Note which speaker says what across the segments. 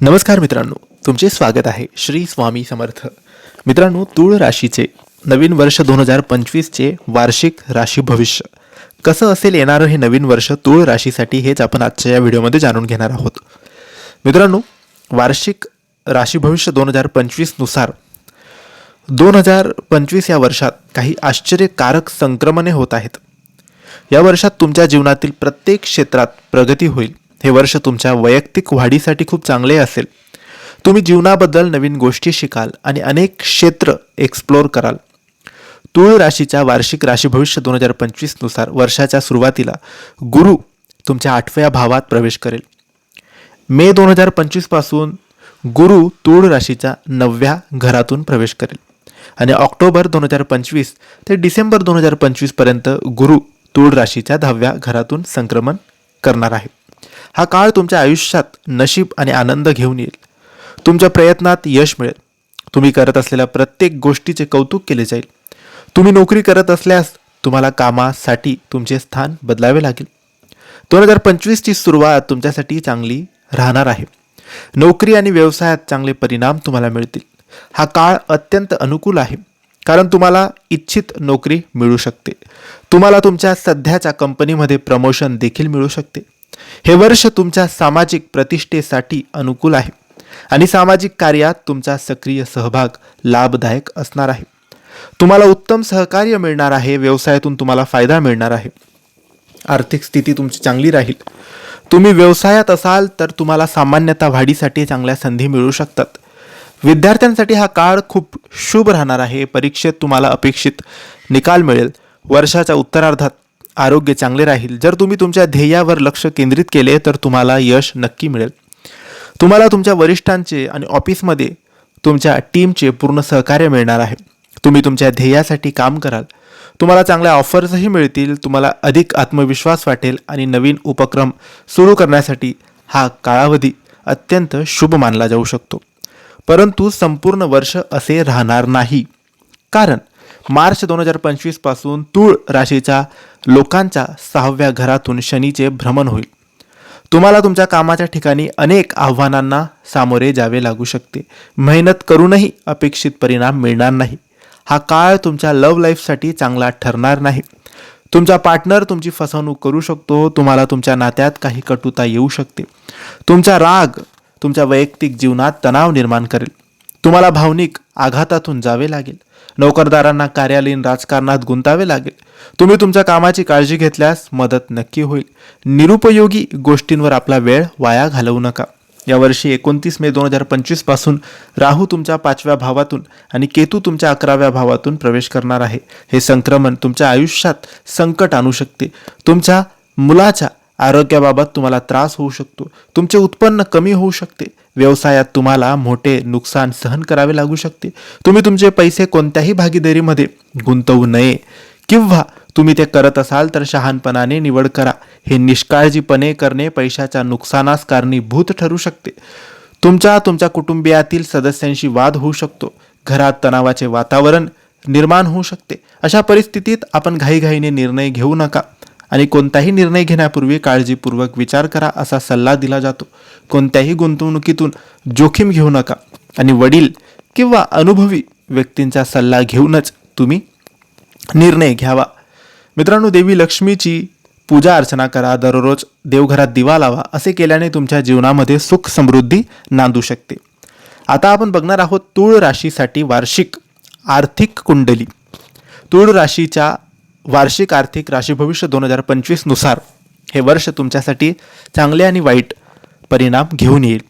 Speaker 1: नमस्कार मित्रांनो तुमचे स्वागत आहे श्री स्वामी समर्थ. मित्रांनो तूळ राशीचे नवीन वर्ष दोन हजार पंचवीसचे वार्षिक राशी भविष्य. कसं असेल येणारं हे नवीन वर्ष तूळ राशीसाठी हेच आपण आजच्या या व्हिडिओमध्ये जाणून घेणार आहोत. मित्रांनो वार्षिक राशी भविष्य दोन हजार पंचवीसनुसार दोन हजार पंचवीस या वर्षात काही आश्चर्यकारक संक्रमणे होत आहेत. या वर्षात तुमच्या जीवनातील प्रत्येक क्षेत्रात प्रगती होईल. हे वर्ष तुमच्या वैयक्तिक वाढीसाठी खूप चांगले असेल. तुम्ही जीवनाबद्दल नवीन गोष्टी शिकाल आणि अनेक क्षेत्र एक्सप्लोर कराल. तुळ राशीच्या वार्षिक राशी भविष्य दोन हजार पंचवीसनुसार वर्षाच्या सुरुवातीला गुरु तुमच्या आठव्या भावात प्रवेश करेल. मे दोन हजार पंचवीसपासून गुरु तूळ राशीच्या नवव्या घरातून प्रवेश करेल. आणि ऑक्टोबर दोन हजार पंचवीस ते डिसेंबर दोन हजार पंचवीसपर्यंत गुरु तूळ राशीच्या दहाव्या घरातून संक्रमण करणार आहे. हा काळ तुमच्या आयुष्यात नशीब आणि आनंद घेऊन येईल. तुमच्या प्रयत्नात यश मिळेल. तुम्ही करत असलेल्या प्रत्येक गोष्टीचे कौतुक केले जाईल. तुम्ही नोकरी करत असल्यास तुम्हाला कामासाठी तुमचे स्थान बदलावे लागेल. दोन हजार पंचवीसची सुरुवात तुमच्यासाठी चांगली राहणार आहे. नोकरी आणि व्यवसायात चांगले परिणाम तुम्हाला मिळतील. हा काळ अत्यंत अनुकूल आहे. कारण तुम्हाला इच्छित नोकरी मिळू शकते. तुम्हाला तुमच्या सध्याच्या कंपनीमध्ये प्रमोशन देखील मिळू शकते. हे वर्ष तुमच्या सामाजिक प्रतिष्ठेसाठी अनुकूल आहे. आणि सामाजिक कार्यात तुमचा सक्रिय सहभाग लाभदायक असणार आहे. तुम्हाला उत्तम सहकार्य मिळणार आहे व्यवसायातून तुम्हाला फायदा मिळणार आहे. आर्थिक स्थिती तुमची चांगली राहील. तुम्ही व्यवसायात असाल तर तुम्हाला सामान्यतः वाढीसाठी चांगल्या संधी मिळू शकतात. विद्यार्थ्यांसाठी हा काळ खूप शुभ राहणार आहे. परीक्षेत तुम्हाला अपेक्षित निकाल मिळेल. वर्षाच्या उत्तरार्धात आरोग्य चांगले राहील. जर तुम्ही तुमच्या ध्येयावर लक्ष केंद्रित केले तर तुम्हाला यश नक्की मिळेल. तुम्हाला तुमच्या वरिष्ठांचे आणि ऑफिसमध्ये तुमच्या टीमचे पूर्ण सहकार्य मिळणार आहे. तुम्ही तुमच्या ध्येयासाठी काम कराल. तुम्हाला चांगल्या ऑफर्सही मिळतील तुम्हाला अधिक आत्मविश्वास वाटेल आणि नवीन उपक्रम सुरू करण्यासाठी हा कालावधी अत्यंत शुभ मानला जाऊ शकतो. परंतु संपूर्ण वर्ष असे राहणार नाही. कारण मार्च दोन हजार पंचवीसपासून तूळ राशीच्या लोकांच्या सहाव्या घरातून शनीचे भ्रमण होईल. तुम्हाला तुमच्या कामाच्या ठिकाणी अनेक आव्हानांना सामोरे जावे लागू शकते. मेहनत करूनही अपेक्षित परिणाम मिळणार नाही. हा काळ तुमच्या लव्ह लाईफसाठी चांगला ठरणार नाही. तुमचा पार्टनर तुमची फसवणूक करू शकतो. तुम्हाला तुमच्या नात्यात काही कटुता येऊ शकते. तुमचा राग तुमच्या वैयक्तिक जीवनात तणाव निर्माण करेल. तुम्हाला भावनिक आघातातून जावे लागेल. नोकरदारांना कार्यालयीन राजकारणात गुंतावे लागेल. तुम्ही तुमच्या कामाची काळजी घेतल्यास मदत नक्की होईल. निरुपयोगी गोष्टींवर आपला वेळ वाया घालवू नका. यावर्षी एकोणतीस मे दोन हजार पंचवीसपासून राहू तुमच्या पाचव्या भावातून आणि केतू तुमच्या अकराव्या भावातून प्रवेश करणार आहे. हे संक्रमण तुमच्या आयुष्यात संकट आणू शकते. तुमच्या मुलाच्या आरोग्याबाबत तुम्हाला त्रास होऊ शकतो. तुमचे उत्पन्न कमी होऊ शकते. व्यवसायात तुम्हाला मोठे नुकसान सहन करावे लागू शकते. तुम्ही तुमचे पैसे कोणत्याही भागीदारीमध्ये गुंतवू नये किंवा तुम्ही ते करत असाल तर शहाणपणाने निवड करा. हे निष्काळजीपणे करणे पैशाच्या नुकसानास कारणीभूत ठरू शकते. तुमच्या तुमच्या कुटुंबियातील सदस्यांशी वाद होऊ शकतो. घरात तणावाचे वातावरण निर्माण होऊ शकते. अशा परिस्थितीत आपण घाईघाईने निर्णय घेऊ नका. आणि कोणताही निर्णय घेण्यापूर्वी काळजीपूर्वक विचार करा असा सल्ला दिला जातो. कोणत्याही गुंतवणुकीतून जोखीम घेऊ नका आणि वडील किंवा अनुभवी व्यक्तींचा सल्ला घेऊनच तुम्ही निर्णय घ्यावा. मित्रांनो देवी लक्ष्मीची पूजा अर्चना करा दररोज देवघरात दिवा लावा असे केल्याने तुमच्या जीवनामध्ये सुख समृद्धी नांदू शकते. आता आपण बघणार आहोत तूळ राशीसाठी वार्षिक आर्थिक कुंडली. तूळ राशीच्या वार्षिक आर्थिक राशी भविष्य दोन हजार पंचवीसनुसार हे वर्ष तुमच्यासाठी चांगले आणि वाईट परिणाम घेऊन येईल.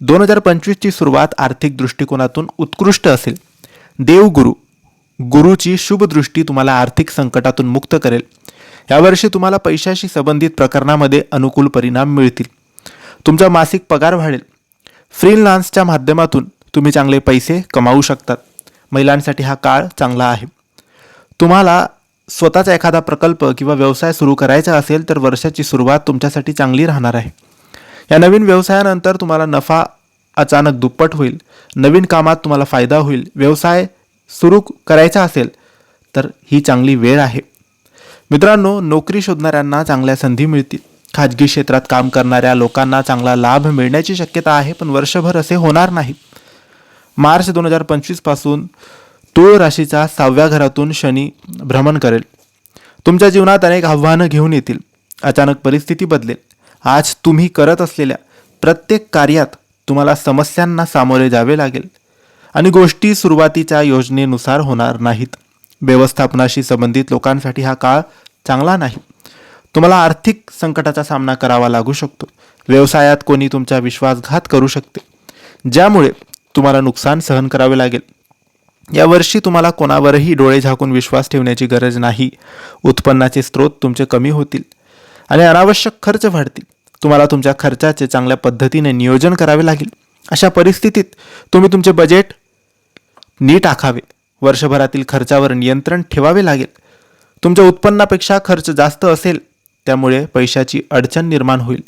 Speaker 1: दोन हजार पंचवीसची सुरुवात आर्थिक दृष्टिकोनातून उत्कृष्ट असेल. देवगुरु गुरुची शुभदृष्टी तुम्हाला आर्थिक संकटातून मुक्त करेल. यावर्षी तुम्हाला पैशाशी संबंधित प्रकरणामध्ये अनुकूल परिणाम मिळतील. तुमचा मासिक पगार वाढेल. फ्रीलान्सच्या माध्यमातून तुम्ही चांगले पैसे कमावू शकतात. महिलांसाठी हा काळ चांगला आहे. तुम्हाला स्वतःचा एखादा प्रकल्प किंवा व्यवसाय सुरू करायचा असेल तर वर्षाची सुरुवात तुमच्यासाठी चांगली राहणार आहे. या नवीन व्यवसायानंतर तुम्हाला नफा अचानक दुप्पट होईल नवीन कामात तुम्हाला फायदा होईल व्यवसाय सुरू करायचा असेल तर ही चांगली वेळ आहे. मित्रांनो नोकरी शोधणाऱ्यांना चांगल्या संधी मिळतील. खाजगी क्षेत्रात काम करणाऱ्या लोकांना चांगला लाभ मिळण्याची शक्यता आहे पण वर्षभर असे होणार नाही. मार्च दोन हजार पंचवीसपासून तुळ राशीचा सहाव्या घरातून शनी भ्रमण करेल. तुमच्या जीवनात अनेक आव्हानं घेऊन येतील. अचानक परिस्थिती बदलेल. आज तुम्ही करत असलेल्या प्रत्येक कार्यात तुम्हाला समस्यांना सामोरे जावे लागेल. आणि गोष्टी सुरुवातीच्या योजनेनुसार होणार नाहीत. व्यवस्थापनाशी संबंधित लोकांसाठी हा काळ चांगला नाही. तुम्हाला आर्थिक संकटाचा सामना करावा लागू शकतो. व्यवसायात कोणी तुमचा विश्वासघात करू शकते. ज्यामुळे तुम्हाला नुकसान सहन करावे लागेल. यावर्षी तुम्हाला कोणावरही डोळे झाकून विश्वास ठेवण्याची गरज नाही. उत्पन्नाचे स्रोत तुमचे कमी होतील आणि अनावश्यक खर्च वाढतील. तुम्हाला तुमच्या खर्चाचे चांगल्या पद्धतीने नियोजन करावे लागेल. अशा परिस्थितीत तुम्ही तुमचे बजेट नीट आखावे. वर्षभरातील खर्चावर नियंत्रण ठेवावे लागेल. तुमच्या उत्पन्नापेक्षा खर्च जास्त असेल त्यामुळे पैशाची अडचण निर्माण होईल.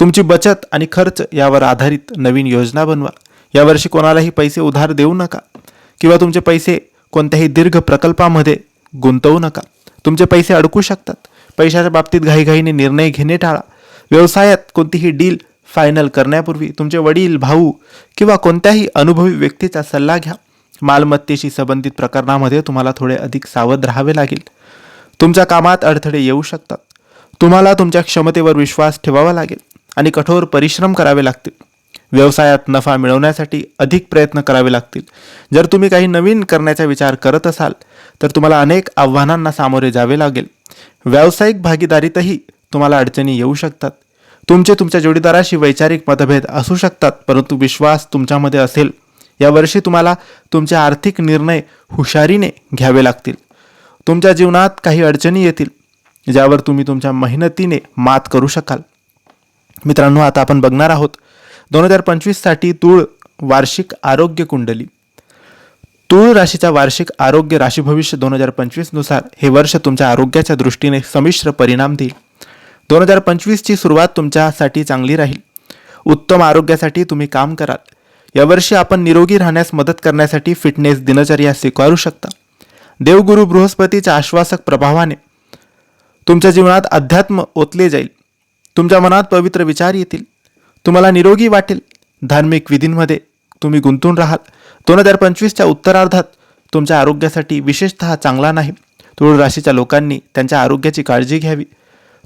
Speaker 1: तुमची बचत आणि खर्च यावर आधारित नवीन योजना बनवा. यावर्षी कोणालाही पैसे उधार देऊ नका. किंवा तुमचे पैसे कोणत्याही दीर्घ प्रकल्पामध्ये गुंतवू नका. तुमचे पैसे अडकू शकतात. पैशाच्या बाबतीत घाईघाईने निर्णय घेणे टाळा. व्यवसायात कोणतीही डील फायनल करण्यापूर्वी तुमचे वडील भाऊ किंवा कोणत्याही अनुभवी व्यक्तीचा सल्ला घ्या. मालमत्तेशी संबंधित प्रकरणामध्ये तुम्हाला थोडे अधिक सावध राहावे लागेल. तुमच्या कामात अडथळे येऊ शकतात. तुम्हाला तुमच्या क्षमतेवर विश्वास ठेवावा लागेल आणि कठोर परिश्रम करावे लागतील. व्यवसायात नफा मिळवण्यासाठी अधिक प्रयत्न करावे लागतील. जर तुम्ही काही नवीन करण्याचा विचार करत असाल तर तुम्हाला अनेक आव्हानांना सामोरे जावे लागेल. व्यावसायिक भागीदारीतही तुम्हाला अडचणी येऊ शकतात. तुमचे तुमच्या जोडीदाराशी वैचारिक मतभेद असू शकतात परंतु विश्वास तुमच्यामध्ये असेल. यावर्षी तुम्हाला तुमचे आर्थिक निर्णय हुशारीने घ्यावे लागतील. तुमच्या जीवनात काही अडचणी येतील ज्यावर तुम्ही तुमच्या मेहनतीने मात करू शकाल. मित्रांनो आता आपण बघणार आहोत दोन हजार पंचवीससाठी तूळ वार्षिक आरोग्य कुंडली. तूळ राशीचा वार्षिक आरोग्य राशी भविष्य दोन हजार पंचवीसनुसार हे वर्ष तुमच्या आरोग्याच्या दृष्टीने संमिश्र परिणाम देईल. दोन हजार पंचवीसची सुरुवात तुमच्यासाठी चांगली राहील. उत्तम आरोग्यासाठी तुम्ही काम कराल. यावर्षी आपण निरोगी राहण्यास मदत करण्यासाठी फिटनेस दिनचर्या स्वीकारू शकता. देवगुरु बृहस्पतीच्या आश्वासक प्रभावाने तुमच्या जीवनात अध्यात्म ओतले जाईल. तुमच्या मनात पवित्र विचार येतील. तुम्हाला निरोगी वाटेल. धार्मिक विधींमध्ये तुम्ही गुंतून राहाल. दोन हजार पंचवीसच्या उत्तरार्धात तुमच्या आरोग्यासाठी विशेषतः चांगला नाही. तुळ राशीच्या लोकांनी त्यांच्या आरोग्याची काळजी घ्यावी.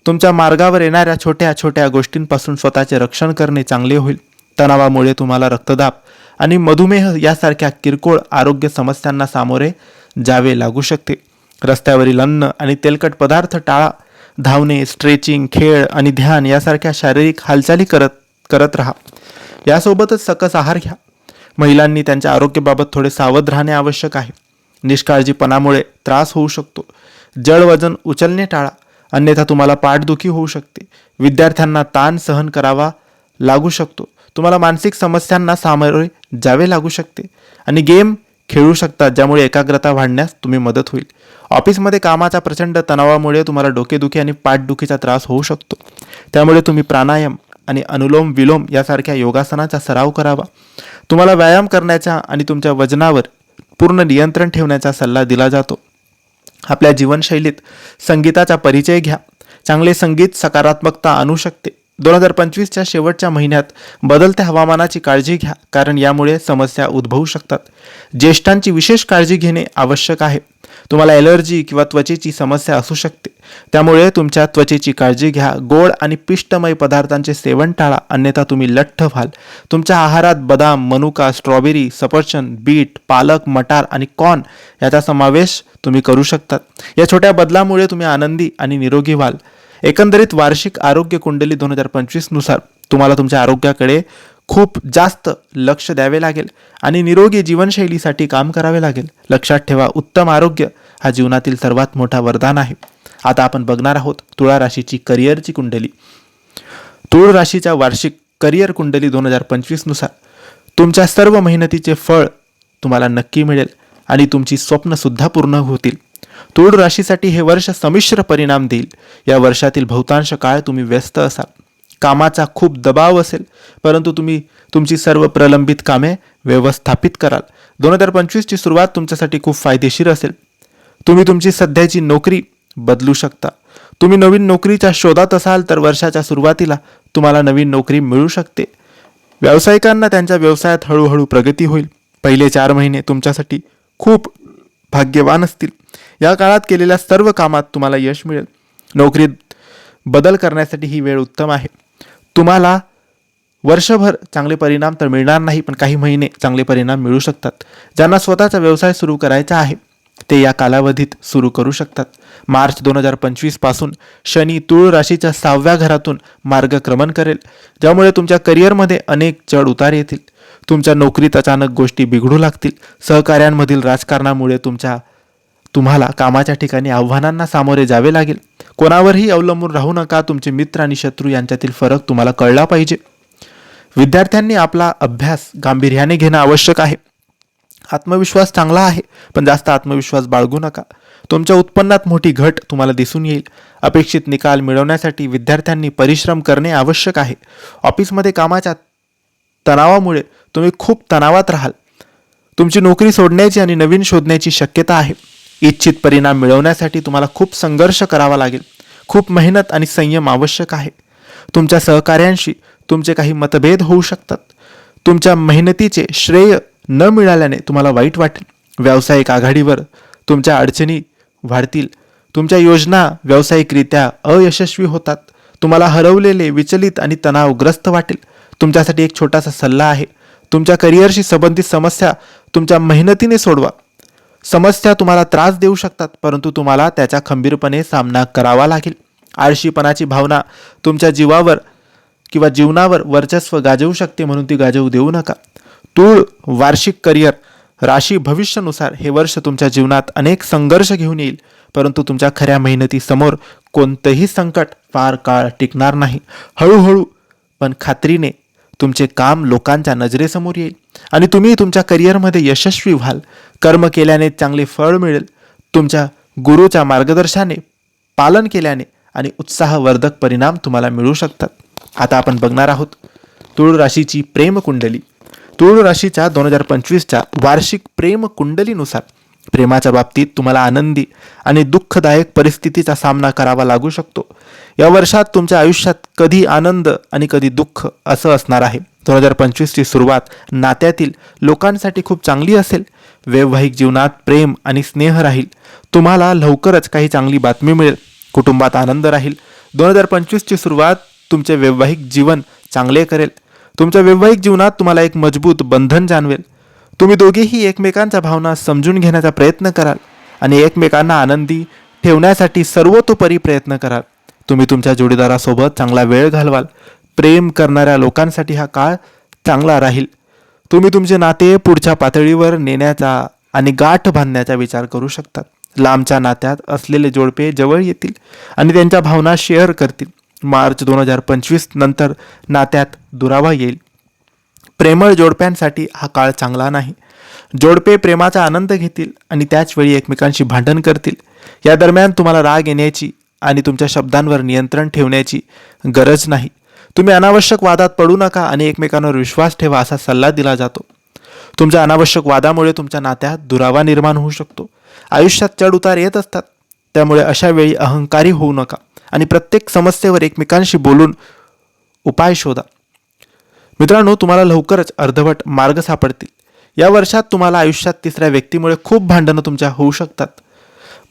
Speaker 1: तुमच्या मार्गावर येणाऱ्या छोट्या छोट्या गोष्टींपासून स्वतःचे रक्षण करणे चांगले होईल. तणावामुळे तुम्हाला रक्तदाब आणि मधुमेह यासारख्या किरकोळ आरोग्य समस्यांना सामोरे जावे लागू शकते. रस्त्यावरील अन्न आणि तेलकट पदार्थ टाळा. धावणे स्ट्रेचिंग खेळ आणि ध्यान यासारख्या शारीरिक हालचाली करत करत राहा. यासोबतच सकस आहार घ्या. महिलांनी त्यांच्या आरोग्याबाबत थोडे सावध राहणे आवश्यक आहे. निष्काळजीपणामुळे त्रास होऊ शकतो. जड वजन उचलणे टाळा. अन्यथा तुम्हाला पाठदुखी होऊ शकते. विद्यार्थ्यांना ताण सहन करावा लागू शकतो. तुम्हाला मानसिक समस्यांना सामोरे जावे लागू शकते. आणि गेम खेळू शकतात ज्यामुळे एकाग्रता वाढण्यास तुम्ही मदत होईल. ऑफिसमध्ये कामाचा प्रचंड तणावामुळे तुम्हाला डोकेदुखी आणि पाठदुखीचा त्रास होऊ शकतो. त्यामुळे तुम्ही प्राणायाम आणि अनुलोम विलोम यासारख्या योगासनाचा सराव करावा. तुम्हाला व्यायाम करण्याचा आणि तुमच्या वजनावर पूर्ण नियंत्रण ठेवण्याचा सल्ला दिला जातो. आपल्या जीवनशैलीत संगीताचा परिचय घ्या. चांगले संगीत सकारात्मकता आणू शकते. दोन हजार पंचवीसच्या शेवटच्या महिन्यात बदलत्या हवामानाची काळजी घ्या कारण यामुळे समस्या उद्भवू शकतात. ज्येष्ठांची विशेष काळजी घेणे आवश्यक आहे. तुम्हाला एलर्जी किंवा त्वचेची समस्या असू शकते. त्यामुळे तुमच्या त्वचेची काळजी घ्या. गोड आणि पिष्टमय पदार्थांचे सेवन टाळा. अन्यथा तुम्ही लठ्ठ व्हाल. तुमच्या आहारात बदाम मनुका स्ट्रॉबेरी सफरचंद बीट पालक मटार आणि कॉर्न याचा समावेश तुम्ही करू शकतात. या छोट्या बदलामुळे तुम्ही आनंदी आणि निरोगी व्हाल. एकंदरीत वार्षिक आरोग्य कुंडली दोन हजार पंचवीसनुसार तुम्हाला तुमच्या आरोग्याकडे खूप जास्त लक्ष द्यावे लागेल आणि निरोगी जीवनशैलीसाठी काम करावे लागेल. लक्षात ठेवा उत्तम आरोग्य हा जीवनातील सर्वात मोठा वरदान आहे. आता आपण बघणार आहोत तुळा राशीची करिअरची कुंडली. तुळ राशीच्या वार्षिक करिअर कुंडली दोन हजार पंचवीसनुसार तुमच्या सर्व मेहनतीचे फळ तुम्हाला नक्की मिळेल आणि तुमची स्वप्नसुद्धा पूर्ण होतील. तुळ राशीसाठी हे वर्ष संमिश्र परिणाम देईल. या वर्षातील बहुतांश काळ तुम्ही व्यस्त असाल. कामाचा खूप दबाव असेल परंतु तुम्ही तुमची सर्व प्रलंबित कामे व्यवस्थापित कराल. दोन हजार पंचवीसची सुरुवात तुमच्यासाठी खूप फायदेशीर असेल. तुम्ही तुमची सध्याची नोकरी बदलू शकता. तुम्ही नवीन नोकरीच्या शोधात असाल तर वर्षाच्या सुरुवातीला तुम्हाला नवीन नोकरी मिळू शकते. व्यावसायिकांना त्यांच्या व्यवसायात हळूहळू प्रगती होईल. पहिले चार महिने तुमच्यासाठी खूप भाग्यवान असतील. या काळात केलेल्या सर्व कामात तुम्हाला यश मिळेल. नोकरीत बदल करण्यासाठी ही वेळ उत्तम आहे. तुम्हाला वर्षभर चांगले परिणाम तर मिळणार नाही पण काही महिने चांगले परिणाम मिळू शकतात. ज्यांना स्वतःचा व्यवसाय सुरू करायचा आहे ते या कालावधीत सुरू करू शकतात. मार्च दोन हजार पंचवीसपासून शनी तुळ राशीच्या सहाव्या घरातून मार्गक्रमण करेल ज्यामुळे तुमच्या करिअरमध्ये अनेक चढ उतार येतील. तुमच्या नोकरीत अचानक गोष्टी बिघडू लागतील. सहकार्यांमधील राजकारणामुळे तुमच्या तुम्हाला कामाच्या ठिकाणी आव्हानांना सामोरे जावे लागेल. कोणावरही अवलंबून राहू नका. तुमचे मित्र आणि शत्रू यांच्यातील फरक तुम्हाला कळला पाहिजे. विद्यार्थ्यांनी आपला अभ्यास गांभीर्याने घेणं आवश्यक आहे. आत्मविश्वास चांगला आहे पण जास्त आत्मविश्वास बाळगू नका. तुमच्या उत्पन्नात मोठी घट तुम्हाला दिसून येईल. अपेक्षित निकाल मिळवण्यासाठी विद्यार्थ्यांनी परिश्रम करणे आवश्यक आहे. ऑफिसमध्ये कामाच्या तणावामुळे तुम्ही खूप तणावात राहाल. तुमची नोकरी सोडण्याची आणि नवीन शोधण्याची शक्यता आहे. इच्छित परिणाम मिळवण्यासाठी तुम्हाला खूप संघर्ष करावा लागेल. खूप मेहनत आणि संयम आवश्यक आहे. तुमच्या सहकाऱ्यांशी तुमचे काही मतभेद होऊ शकतात. तुमच्या मेहनतीचे श्रेय न मिळाल्याने तुम्हाला वाईट वाटेल. व्यावसायिक आघाडीवर तुमच्या अडचणी वाढतील. तुमच्या योजना व्यावसायिकरित्या अयशस्वी होतात. तुम्हाला हरवलेले विचलित आणि तणावग्रस्त वाटेल. तुमच्यासाठी एक छोटासा सल्ला आहे. तुमच्या करिअरशी संबंधित समस्या तुमच्या मेहनतीने सोडवा. समस्या तुम्हाला त्रास देऊ शकतात परंतु तुम्हाला त्याचा खंबीरपणे सामना करावा लागेल. आळशीपणाची भावना तुमच्या जीवावर किंवा जीवनावर वर्चस्व गाजवू शकते म्हणून ती गाजवू देऊ नका. तूळ वार्षिक करिअर राशी भविष्यानुसार हे वर्ष तुमच्या जीवनात अनेक संघर्ष घेऊन येईल परंतु तुमच्या खऱ्या मेहनतीसमोर कोणतंही संकट फार काळ टिकणार नाही. हळूहळू पण खात्रीने तुमचे काम लोकांच्या नजरेसमोर येईल. आणि तुम्ही तुमच्या करिअरमध्ये यशस्वी व्हाल. कर्म केल्याने चांगले फळ मिळेल. तुमच्या गुरुच्या मार्गदर्शनाने पालन केल्याने आणि उत्साहवर्धक परिणाम तुम्हाला मिळू शकतात. आता आपण बघणार आहोत तुळ राशीची प्रेम कुंडली तुळ राशीच्या दोन हजार पंचवीसच्या वार्षिक प्रेम कुंडलीनुसार प्रेमाच्या बाबतीत तुम्हाला आनंदी आणि दुःखदायक परिस्थितीचा सामना करावा लागू शकतो. या वर्षात तुमच्या आयुष्यात कधी आनंद आणि कधी दुःख असं असणार आहे? दोन हजार पंचवीसची सुरुवात नात्यातील लोकांसाठी खूप चांगली असेल. वैवाहिक जीवनात प्रेम आणि स्नेह राहील. तुम्हाला लवकरच काही चांगली बातमी मिळेल. कुटुंबात आनंद राहील. दोन हजार पंचवीसची सुरुवात तुमचे वैवाहिक जीवन चांगले करेल. तुमच्या वैवाहिक जीवनात तुम्हाला एक मजबूत बंधन जाणवेल. तुम्ही दोघेही एकमेकांच्या भावना समजून घेण्याचा प्रयत्न कराल आणि एकमेकांना आनंदी ठेवण्यासाठी सर्वतोपरी प्रयत्न कराल. तुम्ही तुमच्या जोडीदारासोबत चांगला वेळ घालवाल. प्रेम करणाऱ्या लोकांसाठी हा काळ चांगला राहील. तुम्ही तुमचे नाते पुढच्या पातळीवर नेण्याचा आणि गाठ बांधण्याचा विचार करू शकतात. लांबच्या नात्यात असलेले जोडपे जवळ येतील आणि त्यांच्या भावना शेअर करतील. मार्च दोन हजार पंचवीस नंतर नात्यात दुरावा येईल. प्रेमळ जोडप्यांसाठी हा काळ चांगला नाही. जोडपे प्रेमाचा आनंद घेतील आणि त्याच वेळी एकमेकांशी भांडण करतील. या दरम्यान तुम्हाला राग येण्याची आणि तुमच्या शब्दांवर नियंत्रण ठेवण्याची गरज नाही. तुम्ही अनावश्यक वादात पडू नका आणि एकमेकांवर विश्वास ठेवा असा सल्ला दिला जातो. तुमच्या अनावश्यक वादामुळे तुमच्या नात्यात दुरावा निर्माण होऊ शकतो. आयुष्यात चढउतार येत असतात. त्यामुळे अशा वेळी अहंकारी होऊ नका आणि प्रत्येक समस्येवर एकमेकांशी बोलून उपाय शोधा. मित्रांनो तुम्हाला लवकरच अर्धवट मार्ग सापडतील. या वर्षात तुम्हाला आयुष्यात तिसऱ्या व्यक्तीमुळे खूप भांडणं तुमच्या होऊ शकतात.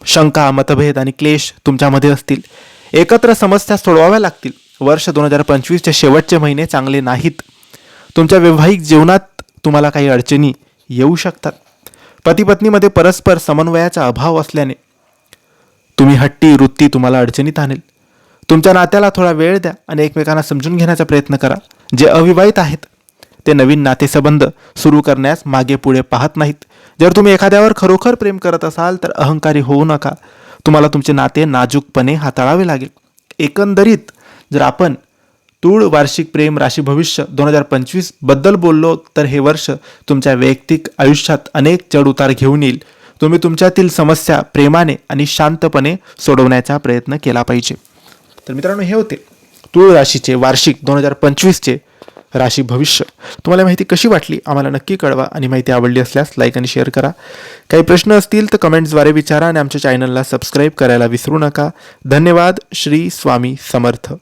Speaker 1: शंका मतभेद आणि क्लेश तुमच्यामध्ये असतील. एकत्र समस्या सोडवाव्या लागतील. वर्ष दोन हजार पंचवीसचे शेवटचे महिने चांगले नाहीत. तुमच्या वैवाहिक जीवनात तुम्हाला काही अडचणी येऊ शकतात. पतीपत्नीमध्ये परस्पर समन्वयाचा अभाव असल्याने तुम्ही हट्टी वृत्ती तुम्हाला अडचणीत आणेल. तुमच्या नात्याला थोडा वेळ द्या आणि एकमेकांना समजून घेण्याचा प्रयत्न करा. जे अविवाहित आहेत ते नवीन नातेसंबंध सुरू करण्यास मागे पुढे पाहत नाहीत. जर तुम्ही एखाद्यावर खरोखर प्रेम करत असाल तर अहंकारी होऊ नका. तुम्हाला तुमचे नाते नाजूकपणे हाताळावे लागेल. एकंदरीत जर आपण तूळ वार्षिक प्रेम राशी भविष्य दोन हजार पंचवीसबद्दल बोललो तर हे वर्ष तुमच्या वैयक्तिक आयुष्यात अनेक चढउतार घेऊन येईल. तुम्ही तुमच्यातील समस्या प्रेमाने आणि शांतपणे सोडवण्याचा प्रयत्न केला पाहिजे. तर मित्रांनो हे होते तूळ राशीचे वार्षिक दोन हजार पंचवीसचे राशी भविष्य. तुम्हाला माहिती कशी वाटली? आम्हाला नक्की कळवा आणि माहिती आवडली असल्यास लाईक आणि शेअर करा. काही प्रश्न असतील तर कमेंट्सद्वारे विचारा आणि आमच्या चॅनलला सबस्क्राईब करायला विसरू नका. धन्यवाद. श्री स्वामी समर्थ.